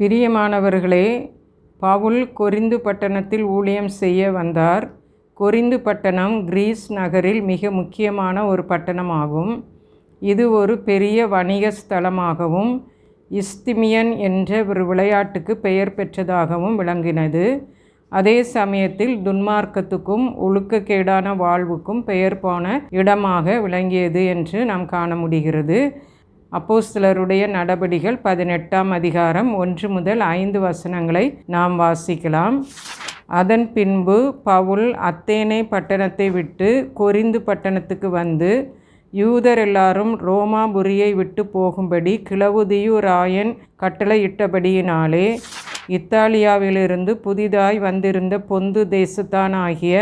பிரியமானவர்களே பவுல் கொரிந்து பட்டணத்தில் ஊழியம் செய்ய வந்தார். கொரிந்து பட்டணம் கிரீஸ் நகரில் மிக முக்கியமான ஒரு பட்டணமாகும். இது ஒரு பெரிய வணிக ஸ்தலமாகவும் இஸ்திமியன் என்ற ஒரு விளையாட்டுக்கு பெயர் பெற்றதாகவும் விளங்கினது. அதே சமயத்தில் துன்மார்க்கத்துக்கும் ஒழுக்கக்கேடான வாழ்வுக்கும் பெயர் போன இடமாக விளங்கியது என்று நாம் காண முடிகிறது. அப்போஸ்தலருடைய நடபடிகள் பதினெட்டாம் அதிகாரம் ஒன்று முதல் ஐந்து வசனங்களை நாம் வாசிக்கலாம். அதன் பின்பு பவுல் அத்தேனே பட்டணத்தை விட்டு கொரிந்து பட்டணத்துக்கு வந்து யூதர் எல்லாரும் ரோமாபுரியை விட்டு போகும்படி கிளவுதியு ராயன் கட்டளையிட்டபடியினாலே இத்தாலியாவிலிருந்து புதிதாய் வந்திருந்த பொந்து தேசத்தானாகிய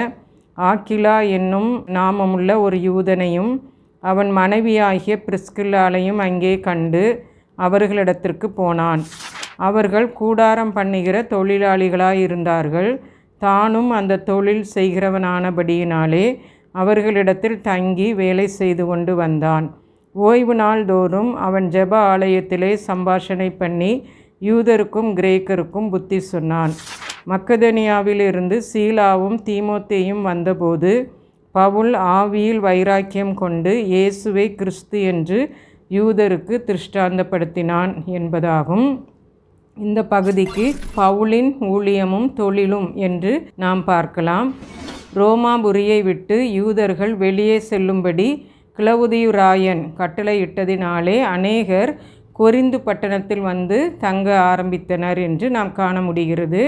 ஆக்கிலா என்னும் நாமமுள்ள ஒரு யூதனையும் அவன் மனைவியாகிய பிரிஸ்கில்லாலையும் அங்கே கண்டு அவர்களிடத்திற்கு போனான். அவர்கள் கூடாரம் பண்ணுகிற தொழிலாளிகளாயிருந்தார்கள். தானும் அந்த தொழில் செய்கிறவனானபடியினாலே அவர்களிடத்தில் தங்கி வேலை செய்து கொண்டு வந்தான். ஓய்வு நாள் தோறும் அவன் ஜெப ஆலயத்திலே சம்பாஷணை பண்ணி யூதருக்கும் கிரேக்கருக்கும் புத்தி சொன்னான். மக்கதனியாவிலிருந்து சீலாவும் தீமோத்தேயும் வந்தபோது பவுல் ஆவியில் வைராக்கியம் கொண்டு இயேசுவை கிறிஸ்து என்று யூதருக்கு திருஷ்டாந்தப்படுத்தினான் என்பதாகும். இந்த பகுதிக்கு பவுலின் ஊழியமும் தொழிலும் என்று நாம் பார்க்கலாம். ரோமாபுரியை விட்டு யூதர்கள் வெளியே செல்லும்படி கிளவுதியுராயன் கட்டளையிட்டதினாலே அநேகர் கொரிந்து பட்டணத்தில் வந்து தங்க ஆரம்பித்தனர் என்று நாம் காண முடிகிறது.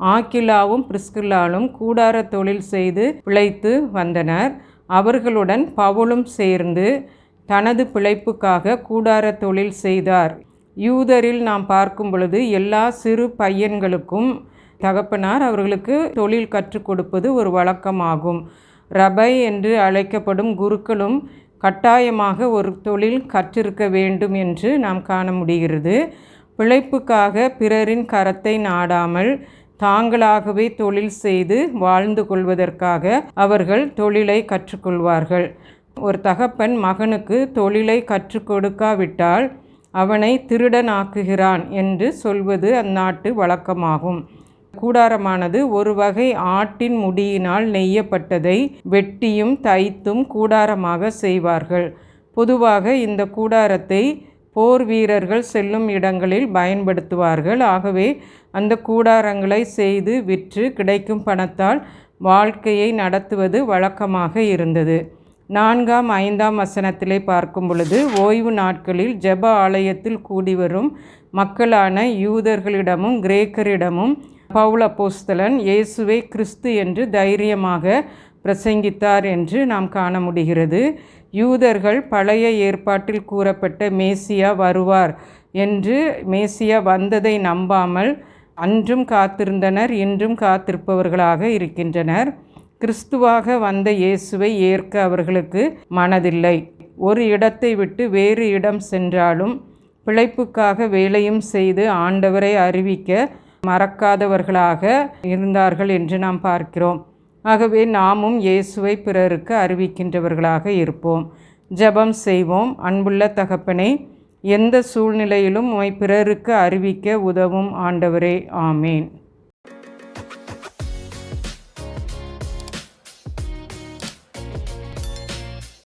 ஆக்கிலாவும் பிரிஸ்கில்லாலும் கூடார தொழில் செய்து பிழைத்து வந்தனர். அவர்களுடன் பவுலும் சேர்ந்து தனது பிழைப்புக்காக கூடார தொழில் செய்தார். யூதரில் நாம் பார்க்கும் பொழுது எல்லா சிறு பையன்களுக்கும் தகப்பனார் அவர்களுக்கு தொழில் கற்றுக் கொடுப்பது ஒரு வழக்கமாகும். ரபை என்று அழைக்கப்படும் குருக்களும் கட்டாயமாக ஒரு தொழில் கற்றிருக்க வேண்டும் என்று நாம் காண முடிகிறது. பிழைப்புக்காக பிறரின் கரத்தை நாடாமல் தாங்களாகவே தொழில் செய்து வாழ்ந்து கொள்வதற்காக அவர்கள் தொழிலை கற்றுக்கொள்வார்கள். ஒரு தகப்பன் மகனுக்கு தொழிலை கற்றுக் கொடுக்காவிட்டால் அவனை திருடனாக்குகிறான் என்று சொல்வது அந்நாட்டு வழக்கமாகும். கூடாரமானது ஒரு வகை ஆட்டின் முடியினால் நெய்யப்பட்டதை வெட்டியும் தைத்தும் கூடாரமாக செய்வார்கள். பொதுவாக இந்த கூடாரத்தை போர் வீரர்கள் செல்லும் இடங்களில் பயன்படுத்துவார்கள். ஆகவே அந்த கூடாரங்களை செய்து விற்று கிடைக்கும் பணத்தால் வாழ்க்கையை நடத்துவது வழக்கமாக இருந்தது. நான்காம் ஐந்தாம் வசனத்திலே பார்க்கும் பொழுது ஓய்வு நாட்களில் ஜெப ஆலயத்தில் கூடி வரும் மக்களான யூதர்களிடமும் கிரேக்கரிடமும் பவுல போஸ்தலன் இயேசுவை கிறிஸ்து என்று தைரியமாக பிரசங்கித்தார் என்று நாம் காண முடிகிறது. யூதர்கள் பழைய ஏற்பாட்டில் கூறப்பட்ட மேசியா வருவார் என்று மேசியா வந்ததை நம்பாமல் அன்றும் காத்திருந்தனர் இன்றும் காத்திருப்பவர்களாக இருக்கின்றனர். கிறிஸ்துவாக வந்த இயேசுவை ஏற்க அவர்களுக்கு மனதில்லை. ஒரு இடத்தை விட்டு வேறு இடம் சென்றாலும் பிழைப்புக்காக வேலையும் செய்து ஆண்டவரை அறிவிக்க மறக்காதவர்களாக இருந்தார்கள் என்று நாம் பார்க்கிறோம். ஆகவே நாமும் இயேசுவை பிறருக்கு அறிவிக்கின்றவர்களாக இருப்போம். ஜெபம் செய்வோம். அன்புள்ள தகப்பனை எந்த சூழ்நிலையிலும் உமை பிறருக்கு அறிவிக்க உதவும் ஆண்டவரே. ஆமேன்.